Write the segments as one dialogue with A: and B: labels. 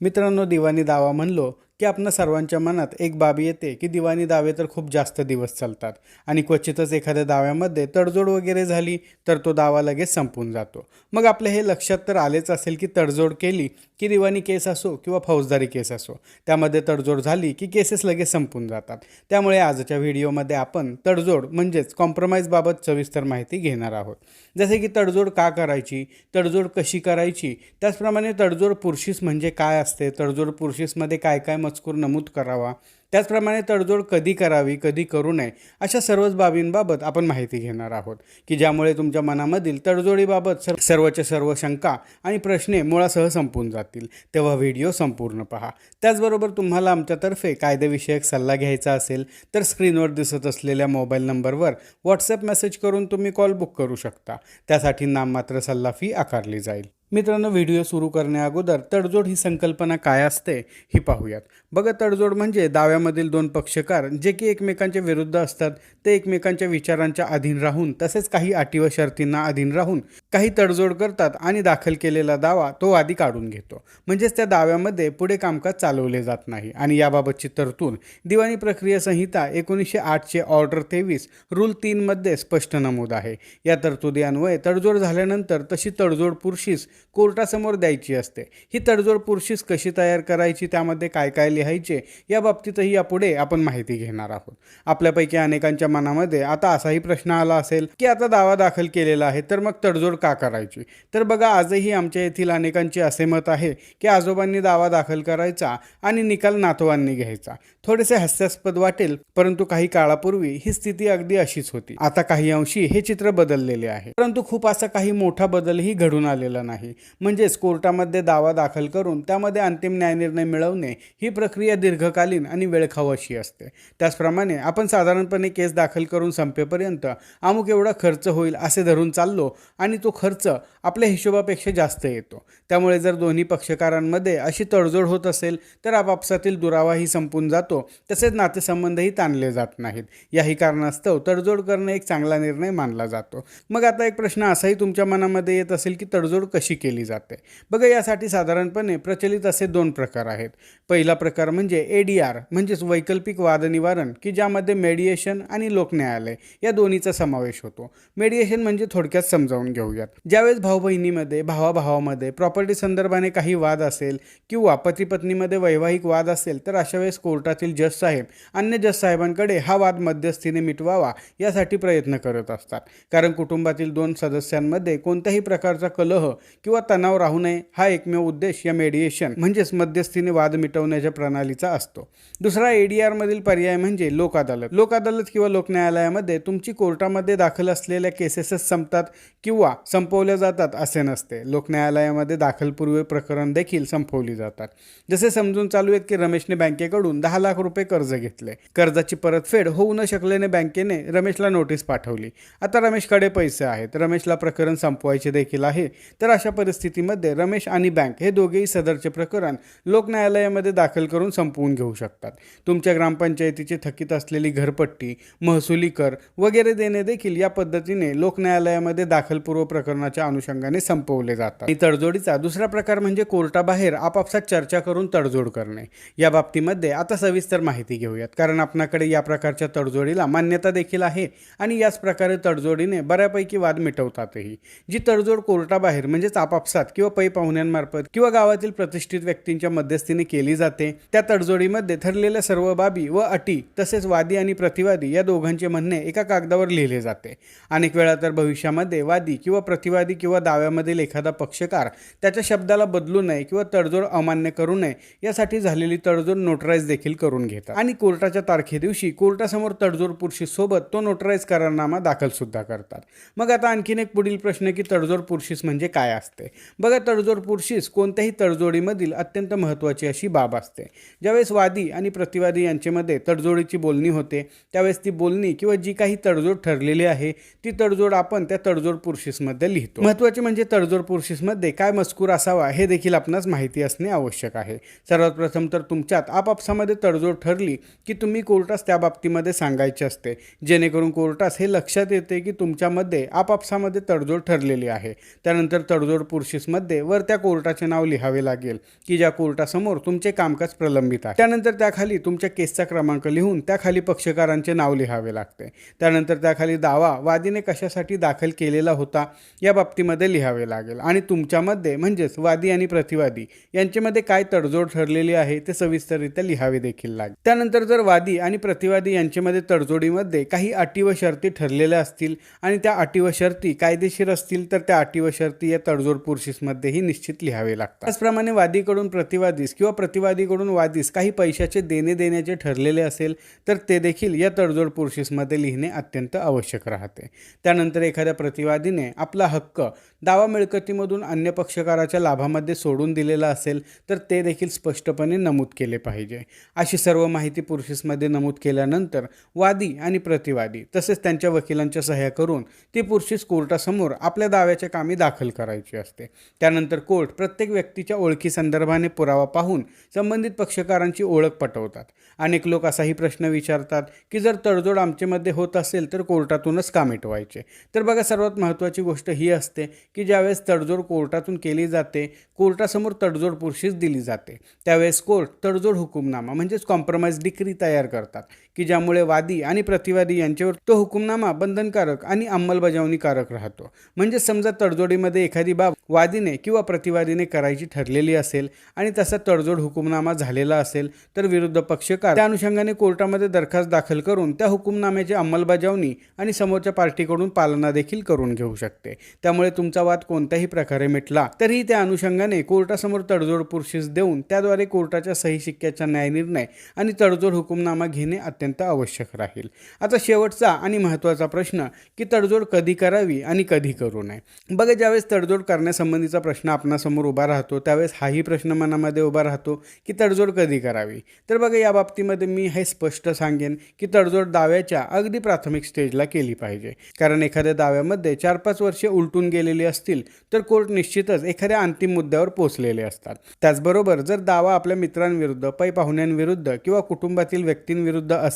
A: मित्रांनो दिवाणी दावा म्हणलो की आपणा सर्वांच्या मनात एक बाब येते की दिवाणी दावे तर खूप जास्त दिवस चालतात आणि क्वचितच एखाद्या दाव्यामध्ये तडजोड वगैरे झाली तर तो दावा लगेच संपून जातो. मग आपल्या हे लक्षात तर आलेच असेल की तडजोड केली की दिवाणी केस असो किंवा फौजदारी केस असो त्यामध्ये तडजोड झाली की केसेस लगेच संपून जातात. त्यामुळे आजच्या व्हिडिओमध्ये आपण तडजोड म्हणजेच कॉम्प्रोमाइजबाबत सविस्तर माहिती घेणार आहोत. जसे की तडजोड का करायची तडजोड कशी करायची त्याचप्रमाणे तडजोड पुरुषीस म्हणजे काय असते तडजोड पुरुषीसमध्ये काय काय मजकूर नमूद करावा त्याचप्रमाणे तडजोड कधी करावी कधी करू नये अशा सर्वच बाबींबाबत आपण माहिती घेणार आहोत की ज्यामुळे तुमच्या मनामधील तडजोडीबाबत सर सर्वच्या सर्व शंका आणि प्रश्ने मुळासह संपून जातील. तेव्हा व्हिडिओ संपूर्ण पहा. त्याचबरोबर तुम्हाला आमच्यातर्फे कायदेविषयक सल्ला घ्यायचा असेल तर स्क्रीनवर दिसत असलेल्या मोबाईल नंबरवर व्हॉट्सअप मेसेज करून तुम्ही कॉल बुक करू शकता. त्यासाठी नाममात्र सल्ला फी आकारली जाईल. मित्रांनो व्हिडिओ सुरू करण्याअगोदर तडजोड ही संकल्पना काय असते ही पाहूयात. बघा तडजोड म्हणजे दाव्यामधील दोन पक्षकार जे की एकमेकांच्या विरुद्ध असतात ते एकमेकांच्या विचारांच्या अधीन राहून तसेच काही अटी व शर्तींना अधीन राहून काही तडजोड करतात आणि दाखल केलेला दावा तो आधी काढून घेतो. म्हणजेच त्या दाव्यामध्ये पुढे कामकाज चालवले जात नाही. आणि याबाबतची तरतूद दिवाणी प्रक्रिया संहिता एकोणीसशे आठचे ऑर्डर तेवीस रूल तीनमध्ये स्पष्ट नमूद आहे. या तरतुदी अन्वये तडजोड झाल्यानंतर तशी तडजोड पुरुषीस कोर्टासमोर द्यायची असते. ही तडजोड पुरशीस कशी तयार करायची त्यामध्ये काय काय लिहायचे या बाबतीतही यापुढे आपण माहिती घेणार आहोत. आपल्यापैकी अनेकांच्या मनामध्ये आता असाही प्रश्न आला असेल की आता दावा दाखल केलेला आहे तर मग तडजोड का करायची? तर बघा आजही आमच्या येथील अनेकांचे असे मत आहे की आजोबांनी दावा दाखल करायचा आणि निकाल नातवांनी घ्यायचा. थोडेसे हास्यास्पद वाटेल परंतु काही काळापूर्वी ही स्थिती अगदी अशीच होती. आता काही अंशी हे चित्र बदललेले आहे. परंतु खूप असा काही मोठा बदलही घडून आलेला नाही. म्हणजेच कोर्टामध्ये दावा दाखल करून त्यामध्ये अंतिम न्यायनिर्णय मिळवणे ही प्रक्रिया दीर्घकालीन आणि वेळखाऊ अशी असते. त्याचप्रमाणे आपण साधारणपणे केस दाखल करून संपेपर्यंत अमुक एवढा खर्च होईल असे धरून चाललो आणि तो खर्च आपल्या हिशोबापेक्षा जास्त येतो. त्यामुळे जर दोन्ही पक्षकारांमध्ये अशी तडजोड होत असेल तर आपापसातील दुरावाही संपून जातो तसेच नातेसंबंधही ताणले जात नाहीत. याही कारणास्तव तडजोड करणे एक चांगला निर्णय मानला जातो. मग आता एक प्रश्न असाही तुमच्या मनामध्ये येत असेल की तडजोड कशी केली जाते. बघा यासाठी साधारणपणे प्रचलित असे दोन प्रकार आहेत. पहिला प्रकार म्हणजे ए डी आर म्हणजेच वैकल्पिक वाद निवारण की ज्यामध्ये मेडिएशन आणि लोकन्यायालय या दोन्हीचा समावेश होतो. मेडिएशन म्हणजे थोडक्यात समजावून घेऊयात. ज्यावेळेस भाऊ बहिणीमध्ये भावाभावामध्ये प्रॉपर्टी संदर्भाने काही वाद असेल किंवा पती पत्नीमध्ये वैवाहिक वाद असेल तर अशा वेळेस कोर्टातील जज साहेब अन्य जज साहेबांकडे हा वाद मध्यस्थीने मिटवावा यासाठी प्रयत्न करत असतात. कारण कुटुंबातील दोन सदस्यांमध्ये कोणत्याही प्रकारचा कलह किंवा तणाव राहू नये हा एकमेव उद्देश या मेडिएशन म्हणजेच मध्यस्थीने वाद मिटवण्याच्या प्रणालीचा असतो. दुसरा ए डी आरमधील पर्याय म्हणजे लोक अदालत लोक अदालत किंवा लोकन्यायालयामध्ये तुमची कोर्टामध्ये दाखल असलेल्या केसेसच संपतात किंवा संपवल्या जातात असे नसते. लोक न्यायालयामध्ये दाखलपूर्वी प्रकरण देखील संपवली जातात. जसे समजून चालू आहेत की रमेशने बँकेकडून दहा लाख रुपये कर्ज घेतले. कर्जाची परतफेड होऊ न शकल्याने बँकेने रमेशला नोटीस पाठवली. आता रमेशकडे पैसे आहेत. रमेशला प्रकरण संपवायचे देखील आहे. तर अशा परिस्थितीमध्ये रमेश आणि बँक हे दोघेही सदरचे प्रकरण लोक न्यायालयामध्ये दाखल करून संपवून घेऊ शकतात. तुमच्या ग्रामपंचायतीची थकीत असलेली घरपट्टी महसुली कर वगैरे देणे देखील या पद्धतीने लोक न्यायालयामध्ये दाखलपूर्व प्रकरणाच्या अनुषंगाने संपवले जातात. आणि तडजोडीचा दुसरा प्रकार म्हणजे कोर्टाबाहेर आपापसात चर्चा करून तडजोड करणे. या बाबतीमध्ये आता सविस्तर माहिती घेऊयात. कारण आपणाकडे या प्रकारच्या तडजोडीला मान्यता देखील आहे आणि याच प्रकारे तडजोडीने बऱ्यापैकी वाद मिटवतातही. जी तडजोड कोर्टाबाहेर म्हणजेच आपापसात किंवा पै पाहुण्यांमार्फत किंवा गावातील प्रतिष्ठित व्यक्तींच्या मध्यस्थीने केली जाते. त्या तडजोडीमध्ये ठरलेल्या सर्व बाबी व अटी तसेच वादी आणि प्रतिवादी या दोघांचे म्हणणे एका कागदावर लिहिले जाते. अनेक वेळा तर भविष्यामध्ये वादी किंवा प्रतिवादी किंवा दाव्यामधील एखादा पक्षकार त्याच्या शब्दाला बदलू नये किंवा तडजोड अमान्य करू नये यासाठी झालेली तडजोड नोटराईज देखील करून घेतात. आणि कोर्टाच्या तारखे दिवशी कोर्टासमोर तडजोड पुरुषी सोबत तो नोटराईज करारनामा दाखल सुद्धा करतात. मग आता आणखीन एक पुढील प्रश्न की तडजोड पुरुषीस म्हणजे काय असते? बघा तडजोड पुरशीच कोणत्याही तडजोडीमधील अत्यंत महत्त्वाची अशी बाब असते. ज्यावेळेस वादी आणि प्रतिवादी यांच्यामध्ये तडजोडीची बोलणी होते त्यावेळेस ती बोलणी किंवा जी काही तडजोड ठरलेली आहे ती तडजोड आपण त्या तडजोड पुरशीसमध्ये लिहितो. महत्त्वाचे म्हणजे तडजोड पुरशीसमध्ये काय मजकूर असावा हे देखील आपणास माहिती असणे आवश्यक आहे. सर्वात प्रथम तर तुमच्यात आपापसामध्ये तडजोड ठरली की तुम्ही कोर्टास त्या बाबतीमध्ये सांगायचे असते. जेणेकरून कोर्टास हे लक्षात येते की तुमच्यामध्ये आपापसामध्ये तडजोड ठरलेली आहे. त्यानंतर तडजोड तडजोड पुर्शिसमध्ये वर त्या कोर्टाचे नाव लिहावे लागेल की ज्या कोर्टासमोर तुमचे कामकाज प्रलंबित आहे. त्यानंतर त्याखाली तुमच्या केसचा क्रमांक लिहून त्याखाली पक्षकारांचे नाव लिहावे लागते. त्यानंतर त्याखाली दावा वादीने कशासाठी दाखल केलेला होता या बाबतीमध्ये लिहावे लागेल. आणि तुमच्यामध्ये म्हणजेच वादी आणि प्रतिवादी यांच्यामध्ये काय तडजोड ठरलेली आहे ते सविस्तररित्या लिहावे देखील लागेल. त्यानंतर जर वादी आणि प्रतिवादी यांच्यामध्ये तडजोडीमध्ये काही अटी व शर्ती ठरलेल्या असतील आणि त्या अटी व शर्ती कायदेशीर असतील तर त्या अटी व शर्ती या तडजोड पुरुषीसमध्येही निश्चित लिहावे लागतात. त्याचप्रमाणे वादीकडून प्रतिवादीस किंवा प्रतिवादीकडून वादीस काही पैशाचे देणे देण्याचे ठरलेले असेल तर ते देखील या तडजोड पुरुषीसमध्ये लिहिणे अत्यंत आवश्यक राहते. त्यानंतर एखाद्या प्रतिवादीने आपला हक्क दावा मिळकतीमधून अन्य पक्षकाराच्या लाभामध्ये सोडून दिलेला असेल तर ते देखील स्पष्टपणे नमूद केले पाहिजे. अशी सर्व माहिती पुरुषीसमध्ये नमूद केल्यानंतर वादी आणि प्रतिवादी तसेच त्यांच्या वकिलांच्या सह्या करून ती पुरुषीस कोर्टासमोर आपल्या दाव्याच्या कामी दाखल करायची. असते. त्यानंतर कोर्ट प्रत्येक व्यक्तीच्या ओळखी संदर्भाने पुरावा पाहून संबंधित पक्षकारांची ओळख पटवतात. अनेक लोक असाही प्रश्न विचारतात की जर तडजोड आमच्यामध्ये होत असेल तर कोर्टातूनच का मिटवायचे. तर बघा सर्वात महत्त्वाची गोष्ट ही असते की ज्यावेळेस तडजोड कोर्टातून केली जाते कोर्टासमोर तडजोड पुरुषीच दिली जाते. त्यावेळेस कोर्ट तडजोड हुकूमनामा म्हणजेच कॉम्प्रोमाइज डिक्री तयार करतात. की ज्यामुळे वादी आणि प्रतिवादी यांच्यावर तो हुकुमनामा बंधनकारक आणि अंमलबजावणीकारक राहतो. म्हणजे समजा तडजोडीमध्ये एखादी बाब वादीने किंवा प्रतिवादीने करायची ठरलेली असेल आणि तसा तडजोड हुकुमनामा झालेला असेल तर विरुद्ध पक्षकार त्या अनुषंगाने कोर्टामध्ये दरखास्त दाखल करून त्या हुकुमनाम्याची अंमलबजावणी आणि समोरच्या पार्टीकडून पालना देखील करून घेऊ शकते. त्यामुळे तुमचा वाद कोणत्याही प्रकारे मिटला तरीही त्या अनुषंगाने कोर्टासमोर तडजोड पुरुषीस देऊन त्याद्वारे कोर्टाच्या सही शिक्क्याचा न्यायनिर्णय आणि तडजोड हुकुमनामा घेणे अत्यंत आवश्यक राहील. आता शेवटचा आणि महत्त्वाचा प्रश्न की तडजोड कधी करावी आणि कधी करू नये. बघा ज्यावेळेस तडजोड करण्यासंबंधीचा प्रश्न आपणासमोर उभा राहतो त्यावेळेस हाही प्रश्न मनामध्ये उभा राहतो की तडजोड कधी करावी? तर बघा या बाबतीमध्ये मी हे स्पष्ट सांगेन की तडजोड दाव्याच्या अगदी प्राथमिक स्टेजला केली पाहिजे. कारण एखाद्या दाव्यामध्ये चार पाच वर्षे उलटून गेलेली असतील तर कोर्ट निश्चितच एखाद्या अंतिम मुद्द्यावर पोहोचलेले असतात. त्याचबरोबर जर दावा आपल्या मित्रांविरुद्ध पै पाहुण्यांविरुद्ध किंवा कुटुंबातील व्यक्तींविरुद्ध असेल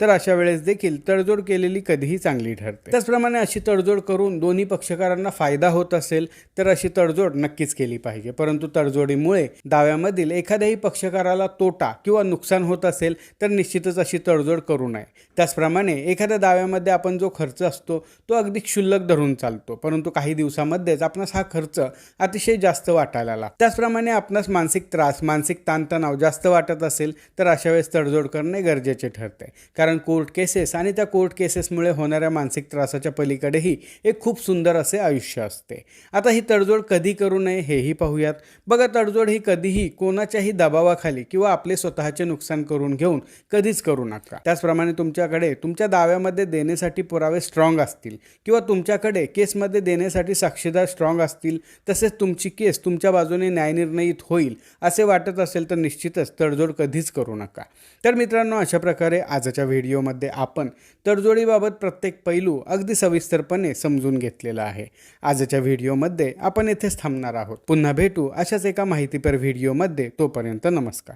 A: तर अशा वेळेस देखील तडजोड केलेली कधीही चांगली ठरते. त्याचप्रमाणे अशी तडजोड करून दोन्ही पक्षकारांना फायदा होत असेल तर अशी तडजोड नक्कीच केली पाहिजे. परंतु तडजोडीमुळे दाव्यामधील एखाद्याही पक्षकाराला तोटा किंवा नुकसान होत असेल तर निश्चितच अशी तडजोड करू नये. त्याचप्रमाणे एखाद्या दाव्यामध्ये आपण जो खर्च असतो तो अगदी क्षुल्लक धरून चालतो. परंतु काही दिवसामध्येच आपणास हा खर्च अतिशय जास्त वाटायला लागतो. त्याचप्रमाणे आपणास मानसिक त्रास मानसिक ताणतणाव जास्त वाटत असेल तर अशा वेळेस तडजोड करणे गरजेचे ठरते. कारण कोर्ट केसेस आणि त्या कोर्ट केसेसमुळे होणाऱ्या मानसिक त्रासाच्या पलीकडेही एक खूप सुंदर असे आयुष्य असते. आता ही तडजोड कधी करू नये हेही पाहूयात. बघा तडजोड ही कधीही कोणाच्याही दबावाखाली किंवा आपले स्वतःचे नुकसान करून घेऊन कधीच करू नका. त्याचप्रमाणे तुमच्याकडे तुमच्या दाव्यामध्ये देण्यासाठी पुरावे स्ट्रॉंग असतील किंवा तुमच्याकडे केसमध्ये देण्यासाठी साक्षीदार स्ट्रॉंग असतील तसेच तुमची केस तुमच्या बाजूने न्यायनिर्णयित होईल असे वाटत असेल तर निश्चितच तडजोड कधीच करू नका. तर मित्रांनो अशा प्रकारे आजच्या व्हिडिओमध्ये आपण तडजोडीबाबत प्रत्येक पैलू अगदी सविस्तरपणे समजून घेतलेला आहे. आजच्या व्हिडिओमध्ये आपण येथेच थांबणार आहोत. पुन्हा भेटू अशाच एका माहितीपर व्हिडिओमध्ये. तोपर्यंत नमस्कार.